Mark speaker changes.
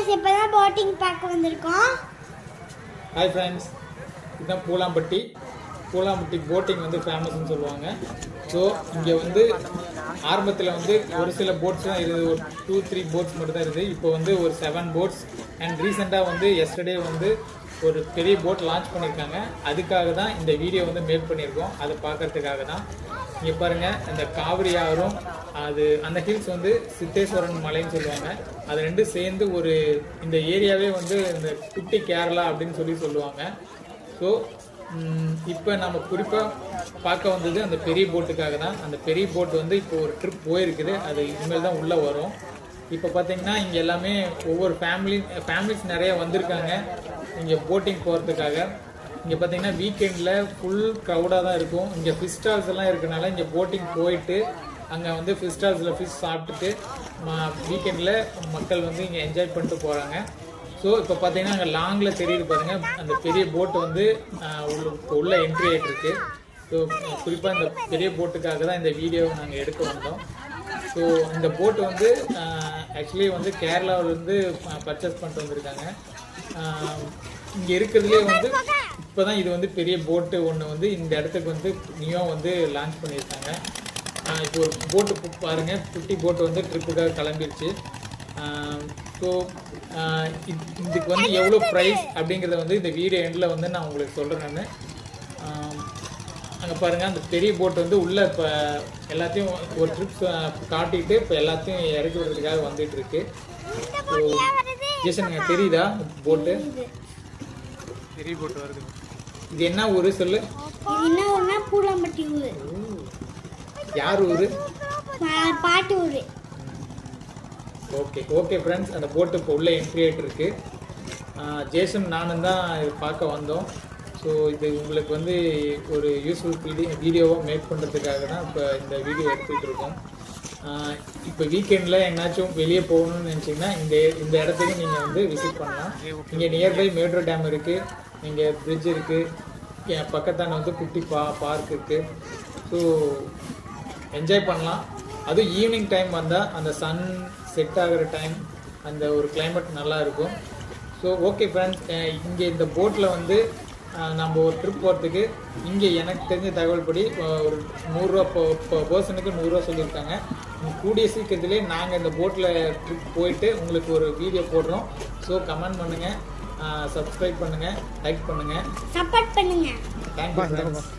Speaker 1: Friends இப்போ தான் boating பார்க்க வந்திருக்கோம்.
Speaker 2: ஹாய் ஃப்ரெண்ட்ஸ் இதுதான் பூலாம்பட்டி. பூலாம்பட்டி போட்டிங் வந்து ஃபேமஸ்னு சொல்லுவாங்க. ஸோ இங்கே வந்து ஆரம்பத்தில் வந்து ஒரு சில போட்ஸ் தான் இருக்குது. ஒரு டூ த்ரீ போட்ஸ் மட்டும் தான் இருக்குது. இப்போ வந்து ஒரு செவன் போட்ஸ் அண்ட் ரீசெண்டாக வந்து எஸ்டர்டே வந்து ஒரு பெரிய போட் லான்ச் பண்ணியிருக்காங்க. அதுக்காக தான் இந்த வீடியோ வந்து மேக் பண்ணியிருக்கோம். அதை பார்க்கறதுக்காக தான். இங்கே பாருங்கள் இந்த காவிரி ஆறும் அது அந்த ஹில்ஸ் வந்து சித்தேஸ்வரன் மலைன்னு சொல்லுவாங்க. அது ரெண்டும் சேர்ந்து ஒரு இந்த ஏரியாவே வந்து இந்த குட்டி கேரளா அப்படின்னு சொல்லி சொல்லுவாங்க. ஸோ இப்போ நம்ம குறிப்பாக பார்க்க வந்தது அந்த பெரிய போட்டுக்காக தான். அந்த பெரிய போட் வந்து இப்போ ஒரு ட்ரிப் போயிருக்குது. அது இனிமேல் தான் உள்ளே வரும். இப்போ பார்த்தீங்கன்னா இங்கே எல்லாமே ஒவ்வொரு ஃபேமிலி ஃபேமிலிஸ் நிறைய வந்திருக்காங்க. இங்கே போட்டிங் போகிறதுக்காக இங்கே பார்த்தீங்கன்னா வீக்கெண்டில் ஃபுல் க்ரௌடாக தான் இருக்கும். இங்கே ஃபிஷ் ஸ்டால்ஸ் எல்லாம் இருக்கனால இங்கே போட்டிங் போயிட்டு அங்கே வந்து ஃபிஷ் ஸ்டால்ஸில் ஃபிஷ் சாப்பிட்டுட்டு வீக்கெண்டில் மக்கள் வந்து இங்கே என்ஜாய் பண்ணிட்டு போகிறாங்க ஸோ இப்போ பார்த்தீங்கன்னா அங்கே லாங்கில் தெரியுது பாருங்கள் அந்த பெரிய போட்டு வந்து உள்ள இப்போ என்ட்ரி ஆகிட்டு இருக்கு. ஸோ குறிப்பாக இந்த பெரிய போட்டுக்காக தான் இந்த வீடியோவை நாங்கள் எடுக்க வந்தோம். ஸோ இந்த போட்டு வந்து ஆக்சுவலி வந்து கேரளாவிலேருந்து பர்ச்சேஸ் பண்ணிட்டு வந்திருக்காங்க. இங்கே இருக்கிறதுலே வந்து இப்போ தான் இது வந்து பெரிய போட்டு ஒன்று வந்து இந்த இடத்துக்கு வந்து நியூவாக வந்து லான்ச் பண்ணியிருக்காங்க. இப்போ ஒரு போட்டு பாருங்கள் குட்டி போட்டு வந்து ட்ரிப்புக்காக கிளம்பிருச்சு. ஸோ இதுக்கு வந்து எவ்வளோ ப்ரைஸ் அப்படிங்கிறத வந்து இந்த வீடியோ எண்டில் வந்து நான் உங்களுக்கு சொல்கிறேன் நான். அங்கே பாருங்கள் அந்த பெரிய போட் வந்து உள்ளே இப்போ எல்லாத்தையும் ஒரு ட்ரிப் காட்டிட்டு இப்போ எல்லாத்தையும் இறக்கி விடுறதுக்காக வந்துட்டு இருக்கு. ஸோ ஜேசன் தெரியுதா போட்டு பெரிய போட்டு வருது. இது என்ன ஊர் சொல்லு?
Speaker 1: இது என்ன ஊர்னா பூலாம்பட்டி ஊர்.
Speaker 2: யார் ஊர்?
Speaker 1: பாட்டு ஊர்.
Speaker 2: ஓகே ஓகே ஃப்ரெண்ட்ஸ் அந்த போட்டு இப்போ உள்ள என்ட்ரி ஆகிட்டு இருக்கு. ஜேசன் நானும் தான் பார்க்க வந்தோம். ஸோ இது உங்களுக்கு வந்து ஒரு யூஸ்ஃபுல் வீடியோ வீடியோவாக மேக் பண்ணுறதுக்காக தான் இப்போ இந்த வீடியோ எடுத்துகிட்டு இருக்கோம். இப்போ வீக்கெண்டில் எங்கேனாச்சும் வெளியே போகணும்னு நினச்சிங்கன்னா இந்த இந்த இடத்துக்கு நீங்கள் வந்து விசிட் பண்ணலாம். இங்கே நியர்பை மேட்ரோ டேம் இருக்குது இங்கே பிரிட்ஜ் இருக்குது பக்கத்தான வந்து குட்டி பா பார்க் இருக்குது ஸோ என்ஜாய் பண்ணலாம். அதுவும் ஈவினிங் டைம் வந்தால் அந்த சன் செட் ஆகிற டைம் அந்த ஒரு climate நல்லா இருக்கும். ஸோ ஓகே ஃப்ரெண்ட்ஸ் இங்கே இந்த போட்டில் வந்து நம்ம ஒரு ட்ரிப் போகிறதுக்கு இங்கே எனக்கு தெரிஞ்ச தகவல் படி ஒரு நூறுரூவா பர்சனுக்கு நூறுரூவா சொல்லியிருக்காங்க. கூடிய சீக்கிரத்திலே நாங்கள் இந்த போட்டில் ட்ரிப் போயிட்டு உங்களுக்கு ஒரு வீடியோ போடுறோம். ஸோ கமெண்ட் பண்ணுங்கள் சப்ஸ்கிரைப் பண்ணுங்கள் லைக் பண்ணுங்கள்
Speaker 1: சப்போர்ட் பண்ணுங்க.
Speaker 2: Thank you